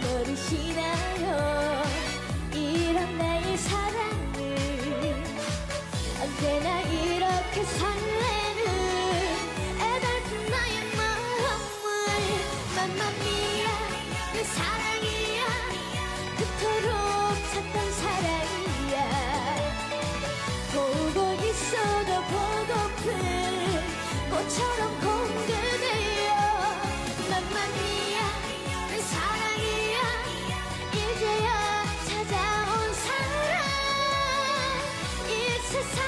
모르시나요? 이런 나의 사랑을 언제나 이렇게 설레는 애달픈 나의 마음을 맘마미야 내 사랑이야 그토록 찾던 사랑이야. 보고 있어도 보고픈 꽃처럼 세상.